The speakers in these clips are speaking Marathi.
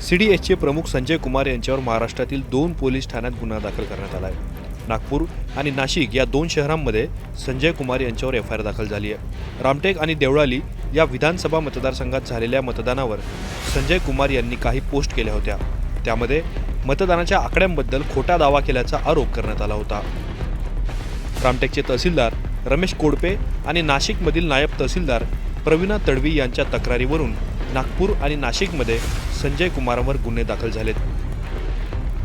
सी डी एसचे प्रमुख संजय कुमार यांच्यावर महाराष्ट्रातील दोन पोलीस ठाण्यात गुन्हा दाखल करण्यात आला आहे नागपूर आणि नाशिक या दोन शहरांमध्ये संजय कुमार यांच्यावर एफ आय आर दाखल झाली आहे रामटेक आणि देवळाली या विधानसभा मतदारसंघात झालेल्या मतदानावर संजय कुमार यांनी काही पोस्ट केल्या होत्या. त्यामध्ये मतदानाच्या आकड्यांबद्दल खोटा दावा केल्याचा आरोप करण्यात आला होता. रामटेकचे तहसीलदार रमेश कोडपे आणि नाशिकमधील नायब तहसीलदार प्रवीणा तडवी यांच्या तक्रारीवरून नागपूर आणि नाशिकमध्ये संजय कुमारवर गुन्हे दाखल झालेत.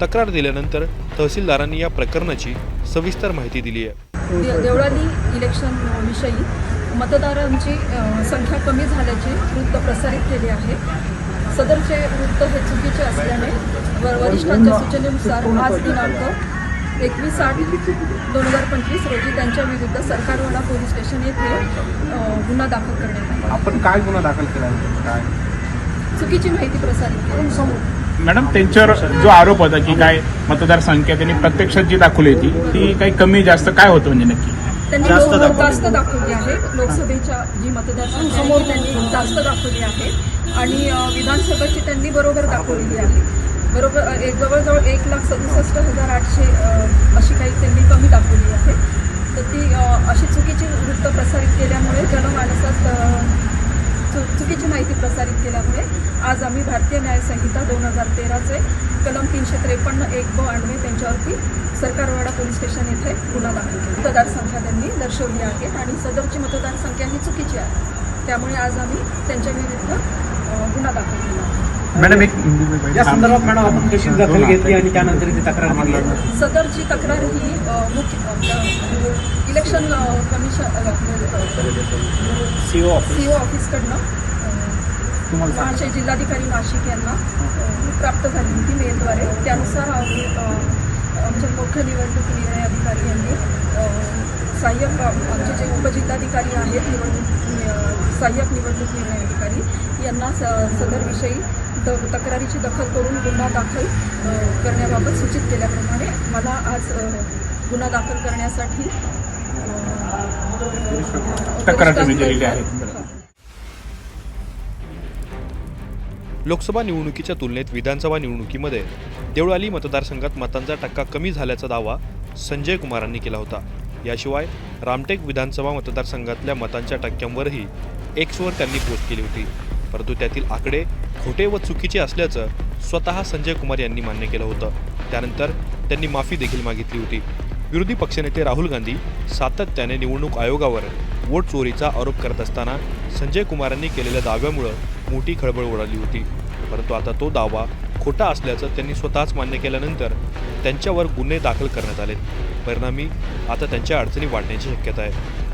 तक्रार दिल्यानंतर तहसीलदारांनी या प्रकरणाची सविस्तर माहिती दिली आहे. देवळाली इलेक्शन विषयी मतदारांची संख्या कमी झाल्याचे वृत्त प्रसारित केले आहे. सदरचे वृत्त हे चुकीचे असल्याने वरिष्ठांच्या सूचनेनुसार आज दिनांक एकवीस आठ दोन हजार पंचवीस रोजी त्यांच्या विरुद्ध सरकारवाडा पोलीस स्टेशन येथे गुन्हा दाखल करण्यात आला. आपण काय गुन्हा दाखल केला? काय? चुकीची माहिती प्रसारित केली. मॅडम त्यांच्यावर जो आरोप होता की काय मतदारसंख्या त्यांनी प्रत्यक्षात जी दाखवली होती ती काही कमी जास्त काय होतं म्हणजे नक्की? त्यांनी जास्त लोक- दाखवली. जास्त दाखवली आहे. लोकसभेच्या जी ती त्यांनी जास्त दाखवली आहे. आणि अ, विधानसभेची त्यांनी बरोबर दाखवलेली आहे. बरोबर अ, एक जवळजवळ एक लाख सदुसष्ट हजार आठशे अ, अशी काही त्यांनी कमी दाखवली आहे. तर ती अ, अशी चुकीची वृत्त प्रसारित केल्यामुळे जनमानसात अ, चुकीची माहिती प्रसारित केल्यामुळे आज आम्ही भारतीय न्याय संहिता दोन हजार तेराचे कलम तीनशे त्रेपन्न एक ब आणवे त्यांच्यावरती सरकारवाडा पोलीस स्टेशन येथे गुन्हा दाखल केला. मतदारसंख्या त्यांनी दर्शवली आहे आणि सदरची मतदारसंख्या ही चुकीची आहे. त्यामुळे आज आम्ही त्यांच्या विरुद्ध अ, गुन्हा दाखल केला आहे. मॅडम एक या संदर्भात मॅडम आपण कशी दखल घेतली आणि त्यानंतर ती तक्रार दिली? सदरची तक्रार ही मुख्य election commission CO office. C O ऑफिसकडनं जिल्हाधिकारी नाशिक यांना प्राप्त झाली होती मेलद्वारे. त्यानुसार आम्ही अ, आमचे मुख्य निवडणूक निर्णय अधिकारी यांनी सहाय्यक आमचे जे उपजिल्हाधिकारी आहेत निवडणूक सहाय्यक निवडणूक निर्णय अधिकारी यांना स सदरविषयी तक्रारीची दखल करून गुन्हा दाखल करण्याबाबत सूचित केल्याप्रमाणे मला आज गुन्हा दाखल करण्यासाठी. हां. लोकसभा निवडणुकीच्या तुलनेत विधानसभा निवडणुकीमध्ये देवळाली मतदारसंघात मतांचा टक्का कमी झाल्याचा दावा संजय कुमारांनी केला होता याशिवाय रामटेक विधानसभा मतदारसंघातल्या मतांच्या टक्क्यांवरही एक्सवर त्यांनी पोस्ट केली होती परंतु त्यातील आकडे खोटे व चुकीचे असल्याचं स्वतः संजय कुमार यांनी मान्य केलं होतं. त्यानंतर त्यांनी माफी देखील मागितली होती. विरोधी पक्षनेते राहुल गांधी सातत्याने निवडणूक आयोगावर वोट चोरीचा आरोप करत असताना संजय कुमारांनी केलेल्या दाव्यामुळं मोठी खळबळ उडाली होती. परंतु आता तो दावा खोटा असल्याचं त्यांनी स्वतःच मान्य केल्यानंतर त्यांच्यावर गुन्हे दाखल करण्यात आले परिणामी आता त्यांच्या अडचणी वाढण्याची शक्यता आहे.